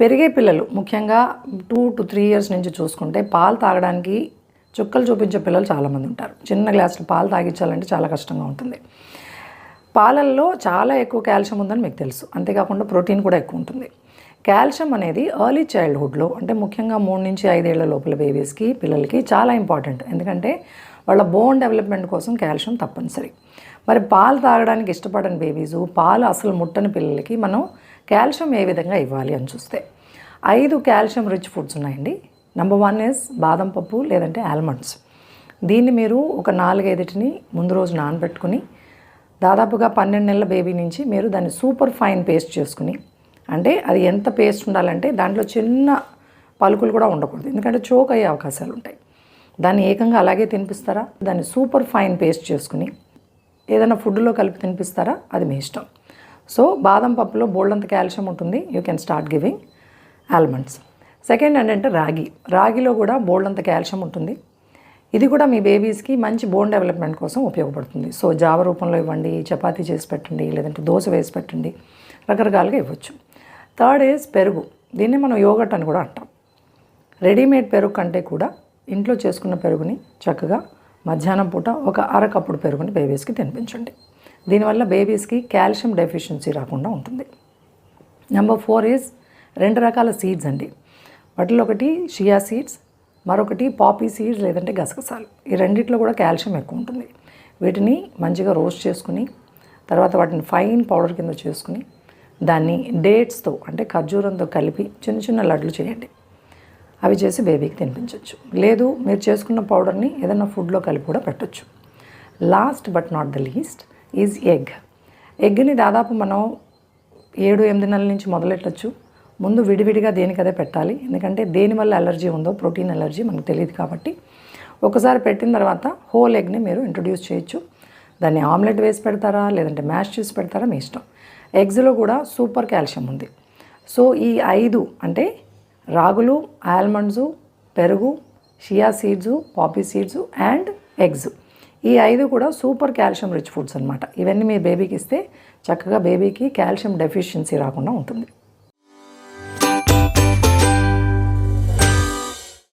పెరిగే పిల్లలు ముఖ్యంగా టూ టు త్రీ ఇయర్స్ నుంచి చూసుకుంటే పాలు తాగడానికి చుక్కలు చూపించే పిల్లలు చాలామంది ఉంటారు. చిన్న గ్లాసులు పాలు తాగించాలంటే చాలా కష్టంగా ఉంటుంది. పాలల్లో చాలా ఎక్కువ కాల్షియం ఉందని మీకు తెలుసు. అంతేకాకుండా ప్రోటీన్ కూడా ఎక్కువ ఉంటుంది. కాల్షియం అనేది ఎర్లీ చైల్డ్హుడ్లో అంటే ముఖ్యంగా మూడు నుంచి ఐదేళ్ళ లోపల బేబీస్కి పిల్లలకి చాలా ఇంపార్టెంట్ ఎందుకంటే వాళ్ళ బోన్ డెవలప్మెంట్ కోసం కాల్షియం తప్పనిసరి. మరి పాలు తాగడానికి ఇష్టపడని బేబీస్ పాలు అసలు ముట్టని పిల్లలకి మనం కాల్షియం ఏ విధంగా ఇవ్వాలి అని చూస్తే. ఐదు కాల్షియం రిచ్ ఫుడ్స్ ఉన్నాయండి. నెంబర్ వన్ ఇస్ బాదం పప్పు లేదంటే ఆల్మండ్స్ దీన్ని మీరు ఒక నాలుగైదుటిని ముందు రోజు నానబెట్టుకుని దాదాపుగా పన్నెండు నెలల బేబీ నుంచి మీరు దాన్ని సూపర్ ఫైన్ పేస్ట్ చేసుకుని అంటే అది ఎంత పేస్ట్ ఉండాలంటే దాంట్లో చిన్న పలుకులు కూడా ఉండకూడదు. ఎందుకంటే చోక్ అయ్యే అవకాశాలు ఉంటాయి దాన్ని ఏకంగా అలాగే తినిపిస్తారా? దాన్ని సూపర్ ఫైన్ పేస్ట్ చేసుకుని ఏదైనా ఫుడ్లో కలిపి తినిపిస్తారా? అది మీ ఇష్టం. సో బాదం పప్పులో బోల్డంత కాల్షియం ఉంటుంది. You can start giving almonds. Second ఏంటంటే రాగి. రాగిలో కూడా బోల్డంత కాల్షియం ఉంటుంది. ఇది కూడా మీ బేబీస్కి మంచి బోన్ డెవలప్మెంట్ కోసం ఉపయోగపడుతుంది. సో జావ రూపంలో ఇవ్వండి చపాతీ చేసి పెట్టండి లేదంటే దోశ వేసి పెట్టండి రకరకాలుగా ఇవ్వచ్చు. థర్డ్ ఈజ్ పెరుగు. దీన్ని మనం యోగట్ అని కూడా అంటాం. రెడీమేడ్ పెరుగు కంటే కూడా ఇంట్లో చేసుకున్న పెరుగుని చక్కగా మధ్యాహ్నం పూట ఒక అరకప్పుడు పెరుగుని బేబీస్కి తినిపించండి. దీనివల్ల బేబీస్కి కాల్షియం డెఫిషియన్సీ రాకుండా ఉంటుంది. నెంబర్ ఫోర్ ఈజ్ రెండు రకాల సీడ్స్ అండి. వాటిలో ఒకటి షియా సీడ్స్ మరొకటి పాపీ సీడ్స్ లేదంటే గసగసాలు. ఈ రెండిట్లో కూడా కాల్షియం ఎక్కువ ఉంటుంది. వీటిని మంచిగా రోస్ట్ చేసుకుని తర్వాత వాటిని ఫైన్ పౌడర్ కింద చేసుకుని దాన్ని డేట్స్తో అంటే ఖర్జూరంతో కలిపి చిన్న చిన్న లడ్లు చేయండి. అవి చేసి బేబీకి తినిపించవచ్చు లేదు మీరు చేసుకున్న పౌడర్ని ఏదైనా ఫుడ్లో కలిపి కూడా పెట్టచ్చు. Last but not the least is egg ఎగ్ని దాదాపు మనం ఏడు ఎనిమిది నెలల నుంచి మొదలెట్టచ్చు. ముందు విడివిడిగా దేనికదే పెట్టాలి. ఎందుకంటే దేని వల్ల అలర్జీ ఉందో ప్రోటీన్ అలర్జీ మనకు తెలియదు కాబట్టి. ఒకసారి పెట్టిన తర్వాత హోల్ ఎగ్ని మీరు ఇంట్రొడ్యూస్ చేయొచ్చు. దాన్ని ఆమ్లెట్ వేసి పెడతారా లేదంటే మ్యాష్ చేసి పెడతారా మీ ఇష్టం. ఎగ్స్లో కూడా సూపర్ కాల్షియం ఉంది. సో ఈ ఐదు అంటే రాగులు ఆల్మండ్స్ పెరుగు chia seeds poppy seeds and eggs. ఈ ఐదు కూడా సూపర్ కాల్షియం రిచ్ ఫుడ్స్ అనమాట ఇవన్నీ మీ బేబీకి ఇస్తే చక్కగా బేబీకి కాల్షియం డెఫిషియన్సీ రాకుండా ఉంటుంది.